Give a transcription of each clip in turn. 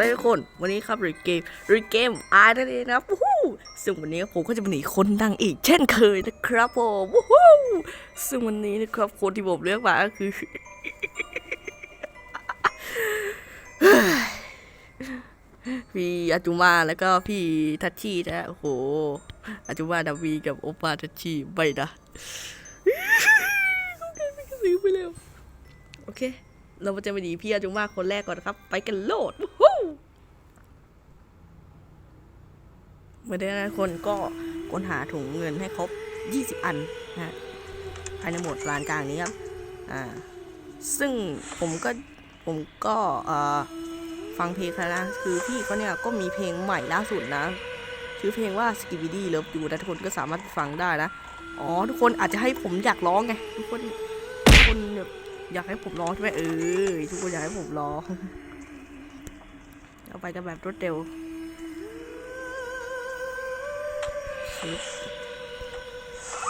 ดีทุกคนวันนี้ครับรีเกมรีเกมอาร์นั่นเองนะวู้ฮู้ซึ่งวันนี้ผมก็จะมาหนีคนดังอีก เช่นเคยนะครับผมวู้ฮู้ซึ่งวันนี้นะครับคนที่ผมเลือกมาก็คือพี่อาจุมาแล้วก็พี่ทัชชี่นะโอ้โหอาจุมาดาวีกับโอปาทัชชี่ไม่นะซื้อไปเร็วโอเค เราจะไปหนีพี่อาจุมาคนแรกก่อนนะครับ ไปกันโลดวูฮู้เมื่อได้นะคนก็ค้นหาถุงเงินให้ครบ 20 อันนะฮะภายในหมวดลานกลางนี้ครับอ่าซึ่งผมก็ผมก็เอ่อฟังเพลงเขานะคือพี่เขาเนี่ยก็มีเพลงใหม่ล่าสุดนะชื่อเพลงว่า s k i b i d y Love You นะทุกคนก็สามารถฟังได้นะอ๋อทุกคนอาจจะให้ผมอยากร้องไงทุกคนทุกคนแบบอยากให้ผมร้องใช่ไหมเออทุกคนอยากให้ผมร้องเราไปกันแบบรวดเร็ว ชึบ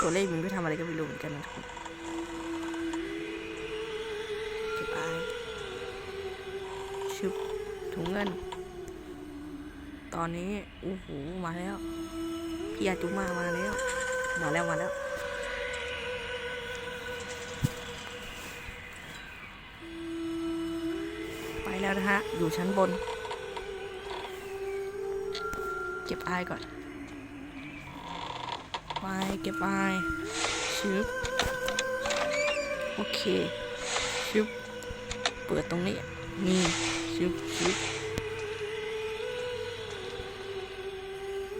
ตัวเลขมันไปทำอะไรก็ไม่รู้เหมือนกันนะทุกคนเก็บไอชึบถุงเงิน ตอนนี้โอ้โหมาแล้ว พี่อาจุมามาแล้ว มาแล้วมาแล้วไปแล้วนะฮะ อยู่ชั้นบน เก็บไอก่อน ไปเก็บอายชึบโอเคชึบเปิดตรงนี้นี่ชึบชึบ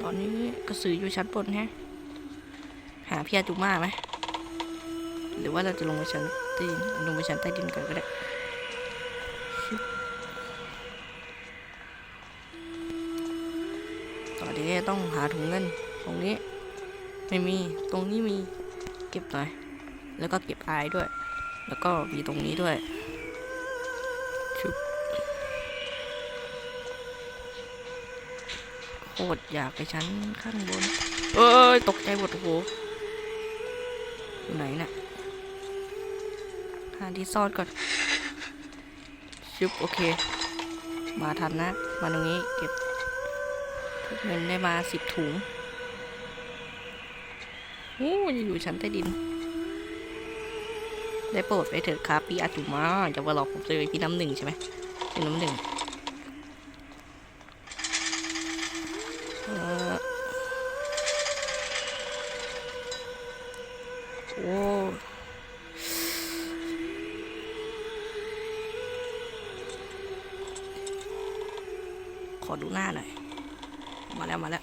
ตอนนี้กระสืออยู่ชั้นบนฮะหาพี่อาจุมาไหมหรือว่าเราจะลงไปชั้นใต้ดินลงไปชั้นใต้ดินก่อนก็ได้ตอนนี้ต้องหาถุงเงินตรงนี้ ไม่มี ตรงนี้มี เก็บหน่อย แล้วก็เก็บไอด้วย แล้วก็มีตรงนี้ด้วย ชุบโคตรอยากไปชั้นข้างบน เอ้ย ตกใจหมดโอ้โห อยู่ไหนเนี่ยหาที่ซ่อนก่อน ชุบโอเค มาทันนะ มาตรงนี้เก็บเงินได้มาสิบถุง โอ้ยอยู่ชั้นใต้ดิน ได้โปรดไปเถิดครับพี่อาจุมาอย่ามาหลอกผมเลยพี่น้ำหนึ่งใช่ไหมพี่น้ำหนึ่งโอ้ขอดูหน้าหน่อย มาแล้ว มาแล้ว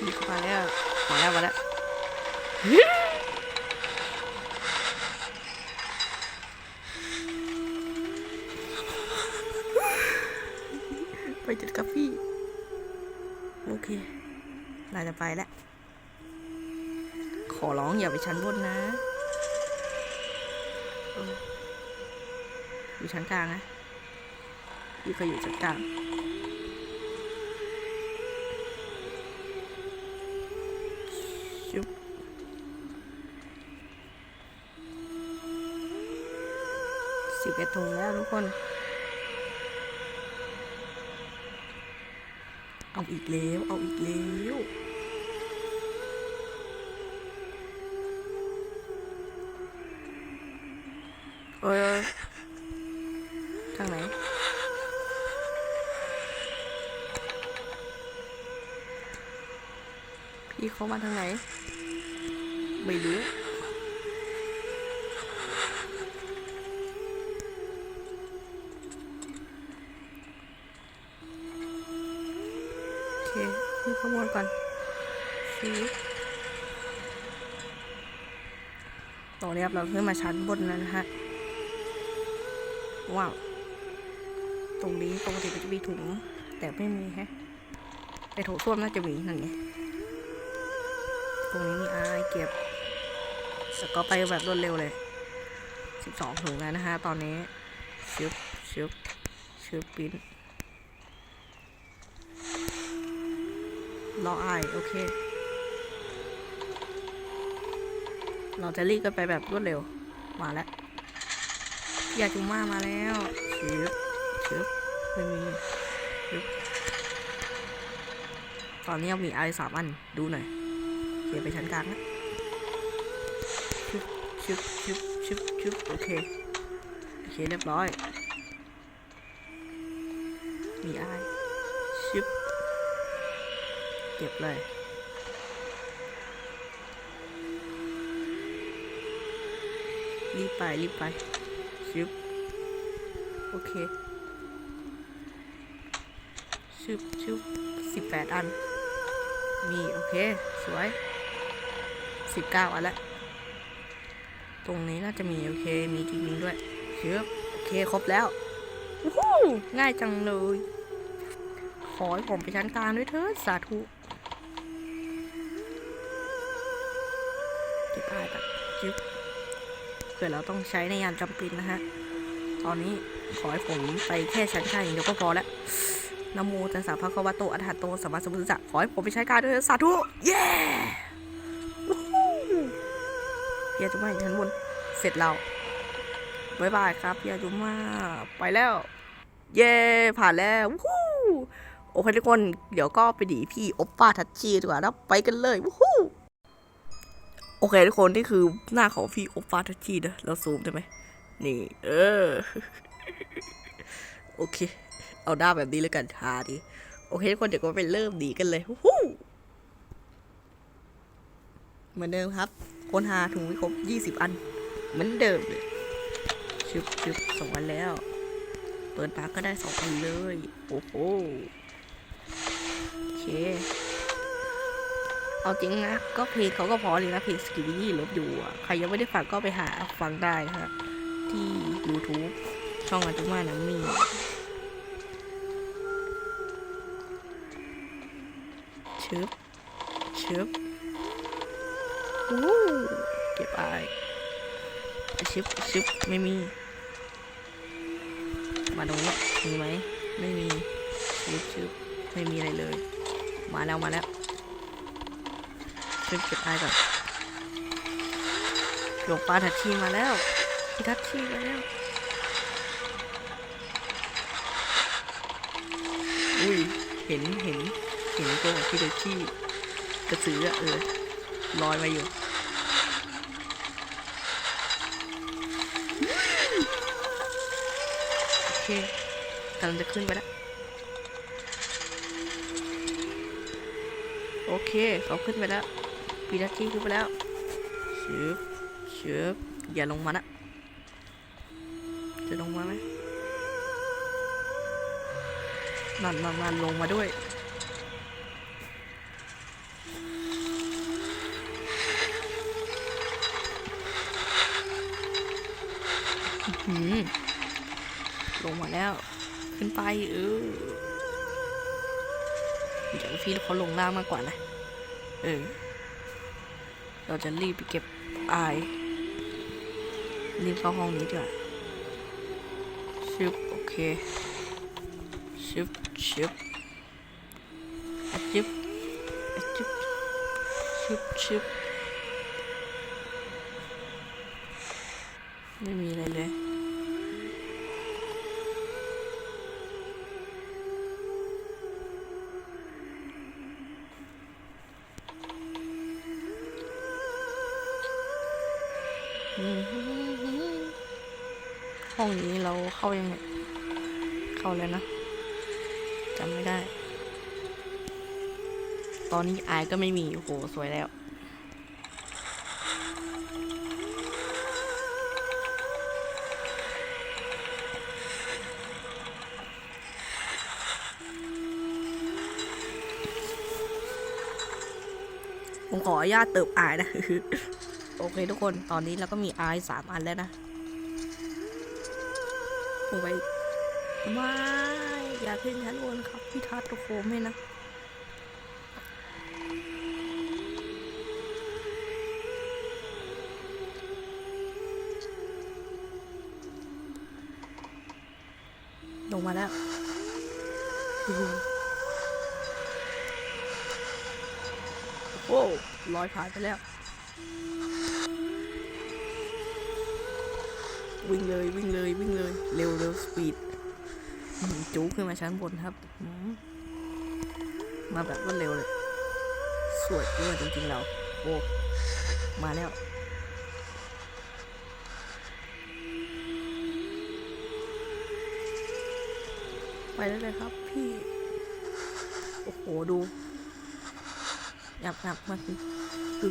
พี่เข้ามาแล้ว มาแล้วมาแล้วไปจุดกาแฟโอเคเราจะไปแล้ว ขอร้องอย่าไปชั้นบนนะอยู่ชั้นกลางนะพี่เคยอยู่ชั้นกลาง เอ็ดถุงแล้วทุกคน เอาอีกแล้ว เอาอีกแล้วเอ้ยทางไหนพี่เขามาทางไหน ไม่รู้ ข้างบนก่อนชีตรงนี้ครับเราขึ้นมาชั้นบนแล้วนะฮะว้าวตรงนี้ปกติมันจะมีถุง แต่ไม่มีแฮะแต่โถส้วมน่าจะมีนั่นไงตรงนี้มีอายเก็บสก็ไปแบบรวดเร็วเลยสิบสองถุงแล้วนะฮะตอนนี้ชึบชึบชึบปิ้น รออายโอเค เราจะรีบกันไปแบบรวดเร็ว มาแล้วยาจุมามาแล้วชึบชึบไม่มีปึ๊บตอนนี้มีไอสามอัน ดูหน่อยเขียนไปชั้นกลางนะชึบชึบชึบชึบชึบโอเค โอเค เรียบร้อย มีไอ เก็บเลยรีบไปรีบไปชึบโอเคชึบชึบสิบแปดอันมีโอเค สวยสิบเก้าอันละ ตรงนี้น่าจะมี โอเค มีจริงๆด้วยชึบโอเค ครบแล้วง่ายจังเลย ขอให้ผมไปชั้นกลางด้วยเถิดสาธุ ก็บได้แบบจึ๊บเผื่อเราต้องใช้ในยามจำเป็นนะฮะ ตอนนี้ขอให้ผมไปแค่ชั้นกลางอย่างเดียวก็พอแล้วนโมตัสสะภะคะวะโตอะระหะโตสัมมาสัมพุทธะขอให้ผมไปใช้การด้วยสาธุ เย้พี่อาจุมาอยู่ชั้นบน เสร็จแล้วบายบายครับพี่อาจุมาไปแล้ว เย้ผ่านแล้ววู้โอเคทุกคน เดี๋ยวก็ไปดีพี่โอปป้าทัชชีดีกว่านะไปกันเลยวู้ โอเคทุกคนนี่คือหน้าของพี่โอปาทัชชีนะเราซูมได้ไหมนี่ เออ โอเค เอาหน้าแบบนี้แล้วกันทาดีโอเคทุกคนเดี๋ยวก็ไปเริ่มดีกันเลยฮู้เหมือนเดิมครับคนหาถุงไม่ครบ20อัน เหมือนเดิมเลยชึบชึบสองอันแล้ว เปิดปากก็ได้สองอันเลย โอ้โหโอเค เอาจริงนะ ก็เพลงเขาก็พอเลยนะเพลงสกิวินี่ลบอยู่อะ ใครยังไม่ได้ฟังก็ไปหาฟังได้นะครับที่ YouTube ช่องอาจุมานามีชึบชึบอู้เก็บไอชึบชึบไม่มี มาตรงนี้มีไหม ไม่มีชึบชึบไม่มีอะไรเลย มาแล้วมาแล้ว ชึบเก็บไอายก่อนหลงปลาทัดชีมาแล้วทัดชีมาแล้วอุ้ยเห็นเห็นเห็นตัวของพี่ทัดชีกระสืออะเออลอยมาอยู่โอเคกำลังจะขึ้นไปแล้วโอเค เขาขึ้นไปแล้ว ปีนัทที่ขึ้นไปแล้วชืบชืบอย่าลงมานะ จะลงมาไหมนั่นนั่นนั่นลงมาด้วยลงมาแล้ว ขึ้นไปเออเดี๋ยวพี่เขาลงล่างมากกว่านะ เออ เราจะรีบไปเก็บไอรีบเข้าห้องนี้ดีกว่าชึบโอเคชึบชึบอะจึบอะจึบชึบชึบไม่มีอะไรเลย ห้องนี้เราเข้ายังไงเข้าแล้วนะจำไม่ได้ ตอนนี้อายก็ไม่มี โอ้โห สวยแล้ว ผมขออนุญาตเติบอายนะ โอเคทุกคนตอนนี้เราก็มีไอสามอันแล้วนะผมไปไม่อย่าขึ้นชั้นบนครับพี่ทัศน์โอ้โหไม่นะลงมาแล้วโอ้ลอยผ่านไปแล้ว วิ่งเลยวิ่งเลยวิ่งเลย เร็วเร็วสปีดจูขึ้นมาชั้นบนครับ มาแบบรวดเร็วเลย สวยด้วยจริงๆเราโอ้มาแล้วไปได้เลยครับพี่ โอ้โห ดูหยับหยับมันกึ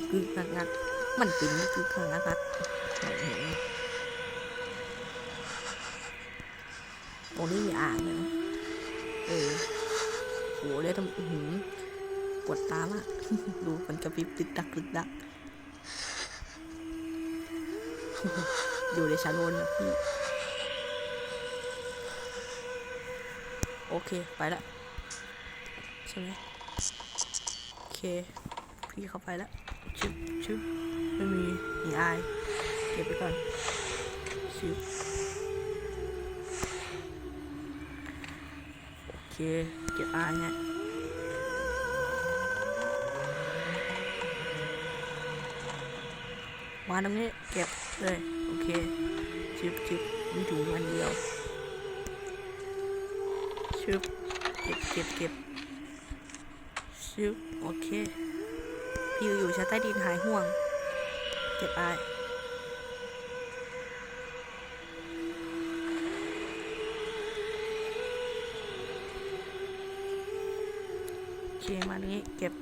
กกึกงักงักมันเป็นกึกงักงักอื้อหือ ตรงนี้มีอ่างเลยนะเออโหเรียทำหือปวดตามากดูมันกระพริบตึกดักตึกดัก อยู่ในชั้นบนนะพี่โอเค ไปละใช่ไหมโอเค พี่เข้าไปล้วชึบชึบไม่มีมีอายเก็บไปก่อนชึบ เคเก็บอาเนี่ยวางตรงนี้เก็บเลยโอเคชึบชึบมีถุงอันเดียวชึบเก็บเก็บเก็บชึบโอเคพี่อยู่ชั้นใต้ดินหายห่วง เก็บอาย เคมานี้เก็บ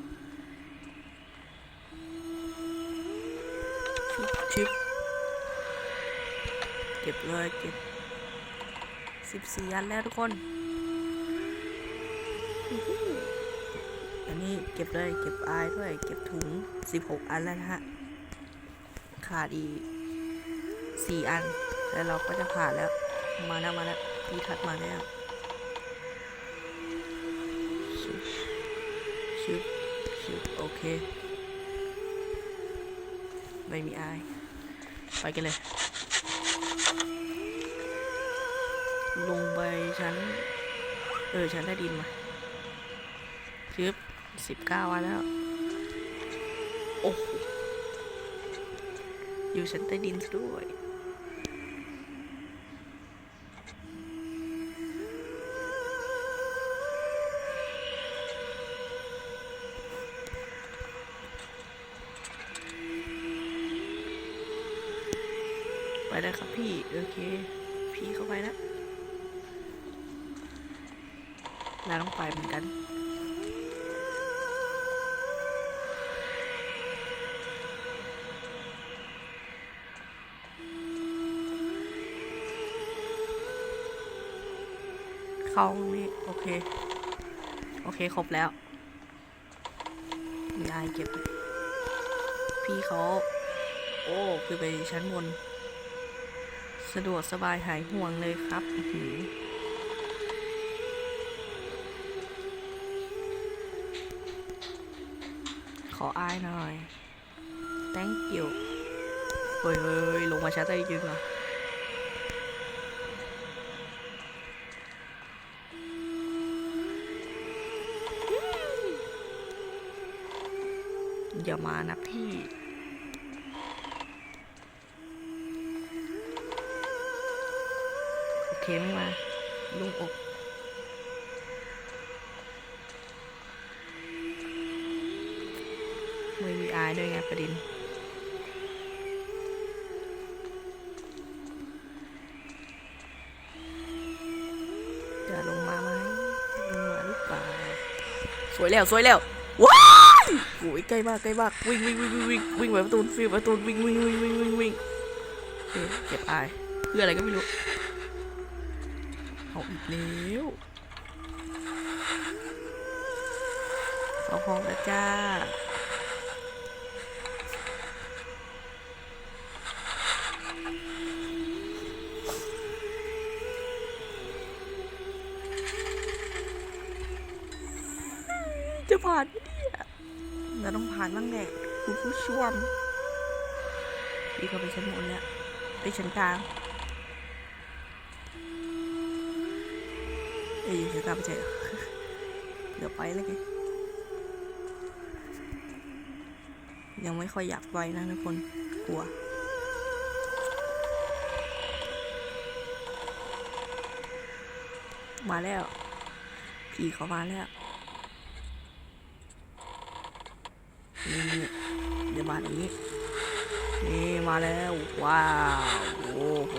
ชึบชึบเก็บเลยเก็บสิบสี่อันแล้วทุกคนอันนี้เก็บเลยเก็บอายด้วย เก็บถุง16อันแล้วนะฮะ ขาดอีก4อัน แล้วเราก็จะผ่านแล้ว มาแล้วมาแล้วพี่ทัดมาแล้วชึบ ชึบชึบโอเค ไม่มีอาย ไปกันเลย ลงไปชั้น เออ ชั้นใต้ดินมาชึบสิบเก้าวันแล้ว โอ้โหอยู่ชั้นใต้ดินด้วย ครับพี่ โอเค พี่เข้าไปแล้วเราต้องไปเหมือนกันเข้านี่โอเค โอเค ครบแล้วมีอายเก็บ พี่เขา โอ้คือไปชั้นบน สะดวกสบายหายห่วงเลยครับอื้ออขออายหน่อย thank you เฮ้ยเฮ้ยลงมาช้าใจจริงเหรออย่ามานะพี่ เคไม่มา ลุงอกไม่มีอายด้วยไงประเด็นจะลงมาไหมลงมาหรือเปล่า สวยแล้ว สวยแล้ว ว้ายโอ้ยใกล้มากใกล้มาก วิ่งวิ่งวิ่งวิ่งวิ่งวิ่งไปประตูวิ่งไปประตูวิ่งวิ่งวิ่งวิ่งวิ่งวิ่งเก็บอาย เพื่ออะไรก็ไม่รู้ แล้วสองห้องแล้วจ้าจะผ่านไมเนี่ยเราต้องผ่านบ้างแหละคุณผู้ชมพี่ก็ไปชั้นบนแล้วไปชั้นกลาง เอ้ยจะกลับไปเจอเดี๋ยวไปเลยไงยังไม่ค่อยอยากไปนะทุกคนกลัวมาแล้วพี่เขามาแล้วนี่เดี๋ยวมาตรงนี้นี่มาแล้วว้าวโอ้โห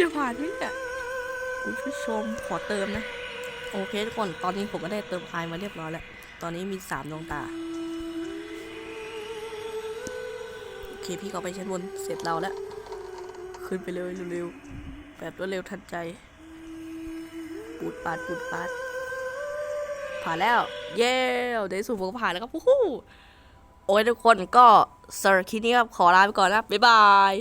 จะผ่านไหมเนี่ยคุณผู้ชมขอเติมนะ โอเคทุกคน ตอนนี้ผมก็ได้เติมพายมาเรียบร้อยแล้ว ตอนนี้มีสามดวงตา โอเคพี่เขาไปชั้นบนเสร็จเราแล้ว ขึ้นไปเลยเร็วๆ แบบรวดเร็วทันใจ ปูดปาดปูดปาด ผ่านแล้ว เย้ในที่สุดผมก็ผ่านแล้วครับฮู้ฮู้โอ้ยทุกคนก็สำหรับคลิปนี้ครับขอลาไปก่อนนะ บ๊ายบาย